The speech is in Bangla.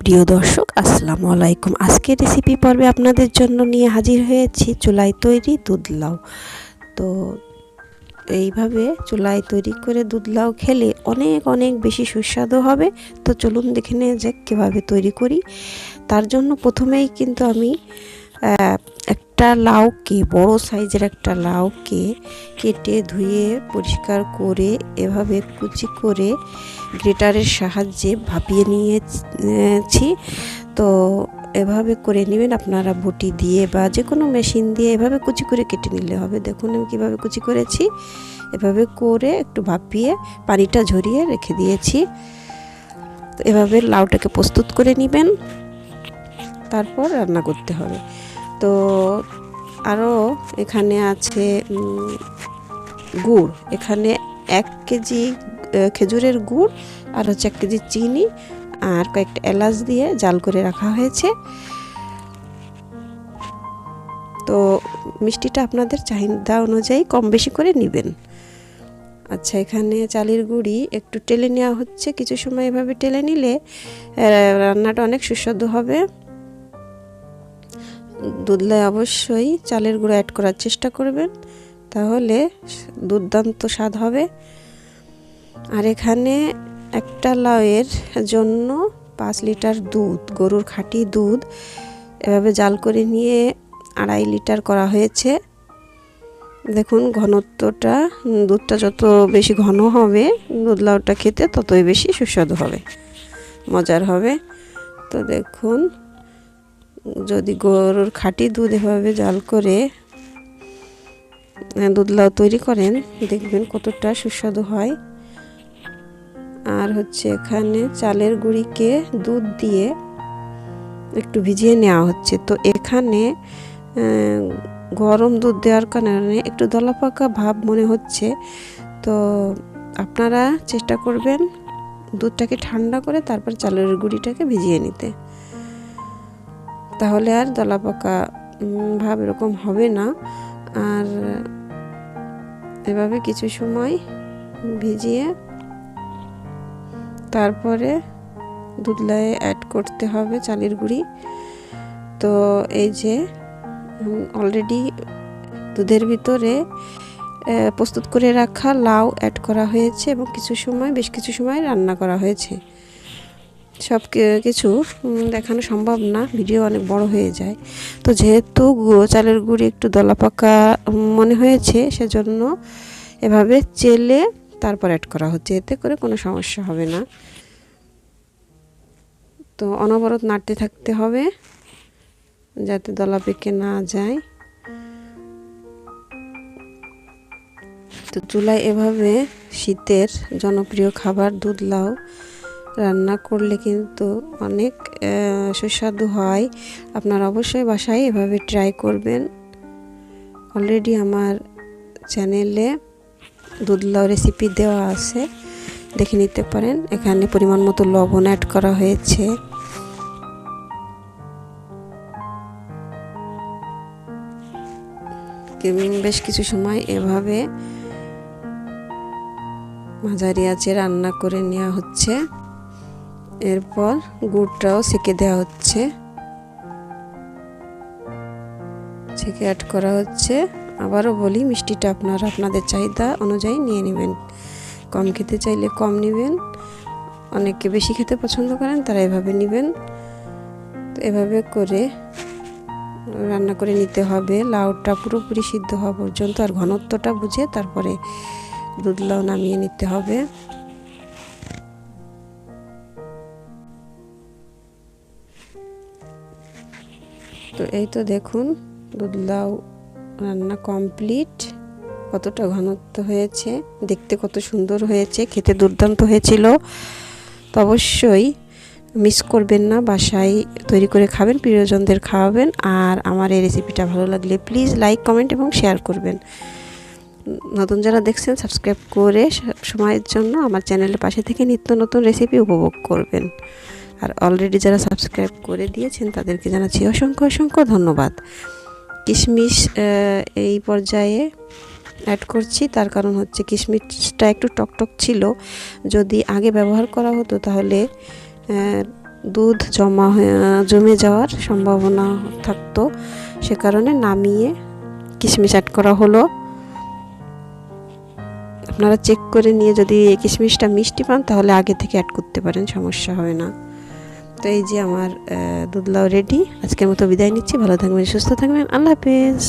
প্রিয় দর্শক, আসসালামু আলাইকুম। আজকে রেসিপি পর্বে আপনাদের জন্য নিয়ে হাজির হয়েছি চুলাই তৈরি দুধ লাউ। তো এইভাবে চুলাই তৈরি করে দুধ লাউ খেলে অনেক অনেক বেশি সুস্বাদু হবে। তো চলুন দেখে নিয়ে যাক কীভাবে তৈরি করি। তার জন্য প্রথমেই কিন্তু আমি একটা লাউকে, বড় সাইজের একটা লাউকে কেটে ধুয়ে পরিষ্কার করে এভাবে কুচি করে গ্রেটারের সাহায্যে ভাপিয়ে নিয়েছি। তো এভাবে করে নেবেন, আপনারা বটি দিয়ে বা যে কোনো মেশিন দিয়ে এভাবে কুচি করে কেটে নিলে হবে। দেখুন আমি কীভাবে কুচি করেছি। এভাবে করে একটু ভাপিয়ে পানিটা ঝরিয়ে রেখে দিয়েছি। তো এভাবে লাউটাকে প্রস্তুত করে নেবেন। তারপর রান্না করতে হবে। তো আরও এখানে আছে গুড়। এখানে এক কেজি খেজুরের গুড় আর হচ্ছে এক কেজি চিনি আর কয়েকটা এলাচ দিয়ে জাল করে রাখা হয়েছে। তো মিষ্টিটা আপনাদের চাহিদা অনুযায়ী কম বেশি করে নেবেন। আচ্ছা এখানে চালের গুঁড়ি একটু টেলে নেওয়া হচ্ছে। কিছু সময় এভাবে টেলে নিলে রান্নাটা অনেক সুস্বাদু হবে। দুধলায় অবশ্যই চালের গুঁড়ো অ্যাড করার চেষ্টা করবেন, তাহলে দুর্দান্ত স্বাদ হবে। আর এখানে একটা লাউয়ের জন্য পাঁচ লিটার দুধ, গরুর খাঁটি দুধ, এভাবে জাল করে নিয়ে আড়াই লিটার করা হয়েছে। দেখুন ঘনত্বটা, দুধটা যত বেশি ঘন হবে, দুধ লাউটা খেতে ততই বেশি সুস্বাদু হবে, মজার হবে। তো দেখুন যদি গরুর খাঁটি দুধ এভাবে জাল করে দুধ লাউ তৈরি করেন, দেখবেন কতটা সুস্বাদু হয়। আর হচ্ছে এখানে চালের গুঁড়িকে দুধ দিয়ে একটু ভিজিয়ে নেওয়া হচ্ছে। তো এখানে গরম দুধ দেওয়ার কারণে একটু দলাপাকা ভাব মনে হচ্ছে। তো আপনারা চেষ্টা করবেন দুধটাকে ঠান্ডা করে তারপর চালের গুঁড়িটাকে ভিজিয়ে নিতে। তাহলে আর দলাপাকা ভাব এরকম হবে না। আর এভাবে কিছু সময় ভিজিয়ে তারপরে দুধলায় অ্যাড করতে হবে চালের গুঁড়ি। তো এই যে অলরেডি দুধের ভিতরে প্রস্তুত করে রাখা লাউ অ্যাড করা হয়েছে এবং কিছু সময়, বেশ কিছু সময় রান্না করা হয়েছে। সব কিছু দেখানো সম্ভব না, ভিডিও অনেক বড় হয়ে যায়। তো যেহেতু চালের গুঁড়ি একটু দলা পাকা মনে হয়েছে, সেজন্য এভাবে চেলে তারপর অ্যাড করা হচ্ছে, এতে করে কোনো সমস্যা হবে না। তো অনবরত নাড়তে থাকতে হবে, যাতে দলা পেকে না যায়। তো চুলায় এভাবে শীতের জনপ্রিয় খাবার দুধ লাউ রান্না করলে কিন্তু অনেক সুস্বাদু হয়। আপনারা অবশ্যই বাসায় এভাবে ট্রাই করবেন। অলরেডি আমার চ্যানেলে দুধলাও রেসিপি দেওয়া আছে। দেখে নিতে পারেন। এখানে পরিমাণ মতো লবণ অ্যাড করা হয়েছে। বেশ কিছু সময় এভাবে মাঝারি আছে রান্না করে নেওয়া হচ্ছে। এরপর গুড়টাও সেকে দেওয়া হচ্ছে। সেকে অ্যাড করা হচ্ছে। আবারও বলি, মিষ্টিটা আপনারা আপনাদের চাহিদা অনুযায়ী নিয়ে নেবেন। কম খেতে চাইলে কম নেবেন। অনেকে বেশি খেতে পছন্দ করেন, তারা এভাবে নেবেন। তো এভাবে করে রান্না করে নিতে হবে। লাউটা পুরোপুরি সিদ্ধ হওয়া পর্যন্ত আর ঘনত্বটা বুঝে তারপরে দুধ লাউ নামিয়ে নিতে হবে। তো এই তো দেখুন, দুধ লাউ রান্না কমপ্লিট। কতটা ঘনত্ব হয়েছে, দেখতে কত সুন্দর হয়েছে, খেতে দুর্দান্ত হয়েছিল। তো অবশ্যই মিস করবেন না, বাসায় তৈরি করে খাবেন, প্রিয়জনদের খাওয়াবেন, আর আমার এই রেসিপিটা ভালো লাগলে প্লিজ লাইক কমেন্ট এবং শেয়ার করবেন। নতুন যারা দেখছেন সাবস্ক্রাইব করে সময়ের জন্য আমার চ্যানেলের পাশে থেকে নিত্য নতুন রেসিপি উপভোগ করবেন। আর অলরেডি যারা সাবস্ক্রাইব করে দিয়েছেন, তাদেরকে জানাচ্ছি অসংখ্য অসংখ্য ধন্যবাদ। কিশমিশ এই পর্যায়ে অ্যাড করছি। তার কারণ হচ্ছে কিশমিশটা একটু টকটক ছিল। যদি আগে ব্যবহার করা হতো, তাহলে দুধ জমা জমে যাওয়ার সম্ভাবনা থাকতো। সে কারণে নামিয়ে কিশমিশ অ্যাড করা হলো। আপনারা চেক করে নিয়ে যদি কিশমিশটা মিষ্টি পান, তাহলে আগে থেকে অ্যাড করতে পারেন, সমস্যা হয় না। তো এই যে আমার দুধলাও রেডি আজকের মতো বিদায় নিচ্ছি। ভালো থাকবেন, সুস্থ থাকবেন। আল্লাহ হাফেজ।